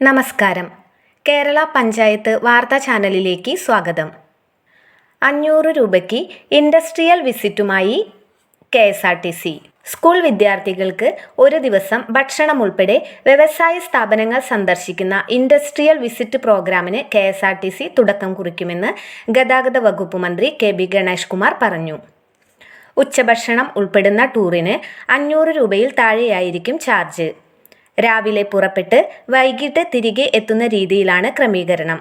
നമസ്കാരം. കേരള പഞ്ചായത്ത് വാർത്താ ചാനലിലേക്ക് സ്വാഗതം. അഞ്ഞൂറ് രൂപയ്ക്ക് industrial വിസിറ്റുമായി K S R T C. School വിദ്യാർത്ഥികൾക്ക് ഒരു ദിവസം ഭക്ഷണം ഉൾപ്പെടെ വ്യവസായ സ്ഥാപനങ്ങൾ സന്ദർശിക്കുന്ന ഇൻഡസ്ട്രിയൽ വിസിറ്റ് പ്രോഗ്രാമിന് K S R T C തുടക്കം കുറിക്കുമെന്ന് ഗതാഗത വകുപ്പ് മന്ത്രി കെ ബി ഗണേഷ് കുമാർ പറഞ്ഞു. ഉച്ചഭക്ഷണം ഉൾപ്പെടുന്ന ടൂറിന് അഞ്ഞൂറ് രൂപയിൽ താഴെയായിരിക്കും ചാർജ്. രാവിലെ പുറപ്പെട്ട് വൈകിട്ട് തിരികെ എത്തുന്ന രീതിയിലാണ് ക്രമീകരണം.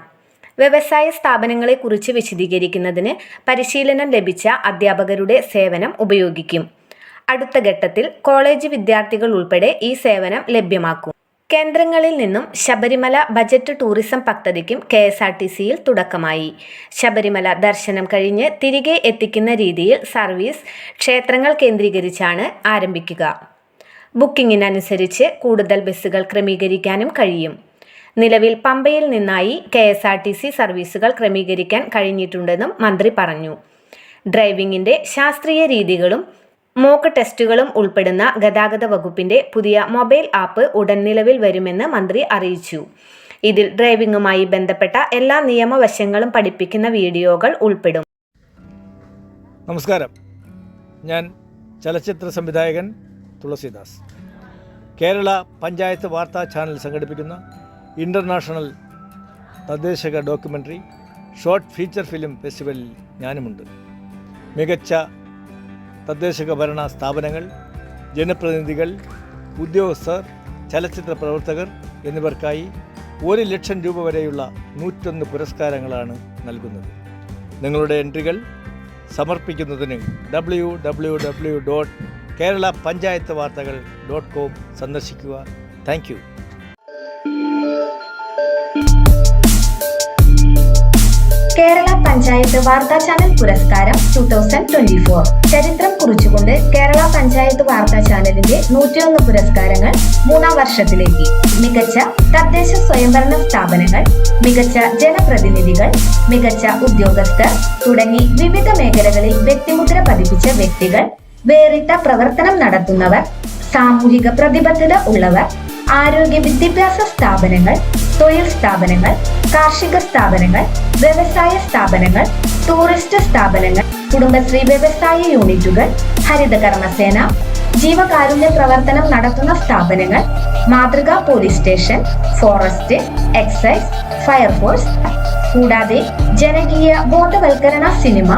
വ്യവസായ സ്ഥാപനങ്ങളെക്കുറിച്ച് വിശദീകരിക്കുന്നതിന് പരിശീലനം ലഭിച്ച അധ്യാപകരുടെ സേവനം ഉപയോഗിക്കും. അടുത്ത ഘട്ടത്തിൽ കോളേജ് വിദ്യാർത്ഥികൾ ഉൾപ്പെടെ ഈ സേവനം ലഭ്യമാക്കും. കേന്ദ്രങ്ങളിൽ നിന്നും ശബരിമല ബജറ്റ് ടൂറിസം പദ്ധതിക്കും കെ എസ് ആർ ടി സിയിൽ തുടക്കമായി. ശബരിമല ദർശനം കഴിഞ്ഞ് തിരികെ എത്തിക്കുന്ന രീതിയിൽ സർവീസ് ക്ഷേത്രങ്ങൾ കേന്ദ്രീകരിച്ചാണ് ആരംഭിക്കുക. ബുക്കിംഗിനനുസരിച്ച് കൂടുതൽ ബസ്സുകൾ ക്രമീകരിക്കാനും കഴിയും. നിലവിൽ പമ്പയിൽ നിന്നായി K S R T C സർവീസുകൾ ക്രമീകരിക്കാൻ കഴിഞ്ഞിട്ടുണ്ടെന്നും മന്ത്രി പറഞ്ഞു. ഡ്രൈവിംഗിന്റെ ശാസ്ത്രീയ രീതികളും മോക്ക് ടെസ്റ്റുകളും ഉൾപ്പെടുന്ന ഗതാഗത വകുപ്പിന്റെ പുതിയ മൊബൈൽ ആപ്പ് ഉടൻ നിലവിൽ വരുമെന്ന് മന്ത്രി അറിയിച്ചു. ഇതിൽ ഡ്രൈവിംഗുമായി ബന്ധപ്പെട്ട എല്ലാ നിയമവശങ്ങളും പഠിപ്പിക്കുന്ന വീഡിയോകൾ ഉൾപ്പെടും. നമസ്കാരം. ഞാൻ ചലച്ചിത്ര സംവിധായകൻ തുളസിദാസ് കേരള പഞ്ചായത്ത് വാർത്താ ചാനൽ സംഘടിപ്പിക്കുന്ന ഇന്റർനാഷണൽ തദ്ദേശക ഡോക്യുമെന്ററി ഷോർട്ട് ഫീച്ചർ ഫിലിം ഫെസ്റ്റിവലിൽ ഞാനുമുണ്ട്. മികച്ച തദ്ദേശക ഭരണ സ്ഥാപനങ്ങൾ ജനപ്രതിനിധികൾ ഉദ്യോഗസ്ഥർ ചലച്ചിത്ര പ്രവർത്തകർ എന്നിവർക്കായി ഒരു ലക്ഷം രൂപ വരെയുള്ള നൂറ്റൊന്ന് പുരസ്കാരങ്ങളാണ് നൽകുന്നത്. നിങ്ങളുടെ എൻട്രികൾ സമർപ്പിക്കുന്നതിന് W W W dot Kerala panchayat വാർത്തകൾ ഡോട്ട് കോം സന്ദർശിക്കുക. താങ്ക് കേരള പഞ്ചായത്ത് വാർത്താ ചാനൽ പുരസ്കാരം ടു തൗസൻഡ് ട്വന്റി ഫോർ ചരിത്രം കുറിച്ചുകൊണ്ട് കേരള പഞ്ചായത്ത് വാർത്താ ചാനലിന്റെ നൂറ്റിയൊന്ന് പുരസ്കാരങ്ങൾ മൂന്നാം വർഷത്തിലേക്ക്. മികച്ച തദ്ദേശ സ്വയംഭരണ സ്ഥാപനങ്ങൾ മികച്ച ജനപ്രതിനിധികൾ മികച്ച ഉദ്യോഗസ്ഥർ തുടങ്ങി വിവിധ മേഖലകളിൽ വ്യക്തിമുദ്ര പതിപ്പിച്ച വ്യക്തികൾ വേറിട്ട പ്രവർത്തനം നടത്തുന്നവർ സാമൂഹിക പ്രതിബദ്ധത ഉള്ളവർ ആരോഗ്യ വിദ്യാഭ്യാസ സ്ഥാപനങ്ങൾ തൊഴിൽ സ്ഥാപനങ്ങൾ കാർഷിക സ്ഥാപനങ്ങൾ വ്യവസായ സ്ഥാപനങ്ങൾ ടൂറിസ്റ്റ് സ്ഥാപനങ്ങൾ കുടുംബശ്രീ വ്യവസായ യൂണിറ്റുകൾ ഹരിത കർമ്മസേന ജീവകാരുണ്യ പ്രവർത്തനം നടത്തുന്ന സ്ഥാപനങ്ങൾ മാതൃകാ police station forest excise fire force കൂടാതെ ജനകീയ ബോധവൽക്കരണ cinema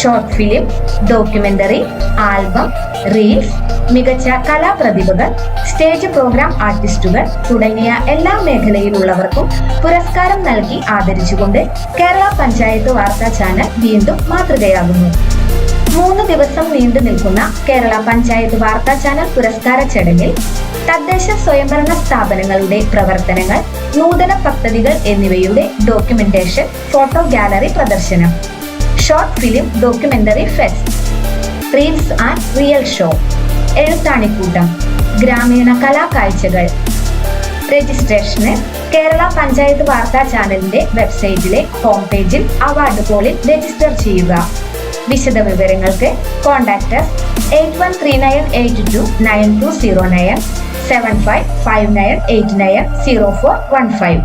short film documentary album reels മികച്ച കലാപ്രതിഭകൾ സ്റ്റേജ് പ്രോഗ്രാം ആർട്ടിസ്റ്റുകൾ തുടങ്ങിയ എല്ലാ മേഖലയിലുള്ളവർക്കും പുരസ്കാരം നൽകി ആദരിച്ചുകൊണ്ട് കേരള പഞ്ചായത്ത് വാർത്താ ചാനൽ വീണ്ടും മാതൃകയാകുന്നു. മൂന്ന് ദിവസം നീണ്ടു നിൽക്കുന്ന കേരള പഞ്ചായത്ത് വാർത്താ ചാനൽ പുരസ്കാര ചടങ്ങിൽ തദ്ദേശ സ്വയംഭരണ സ്ഥാപനങ്ങളുടെ പ്രവർത്തനങ്ങൾ നൂതന പദ്ധതികൾ എന്നിവയുടെ ഡോക്യുമെന്റേഷൻ ഫോട്ടോ ഗാലറി പ്രദർശനം short film documentary fest reels and real show എഴുത്താണിക്കൂട്ടം. ഗ്രാമീണ കലാകാഴ്ചകൾ. രജിസ്ട്രേഷന് കേരള പഞ്ചായത്ത് വാർത്താ ചാനലിന്റെ വെബ്സൈറ്റിലെ ഹോം പേജിൽ അവാർഡ് പോളിൽ രജിസ്റ്റർ ചെയ്യുക. വിശദ വിവരങ്ങൾക്ക് contact eight one three nine eight two nine two zero nine seven five five nine eight nine zero four one five.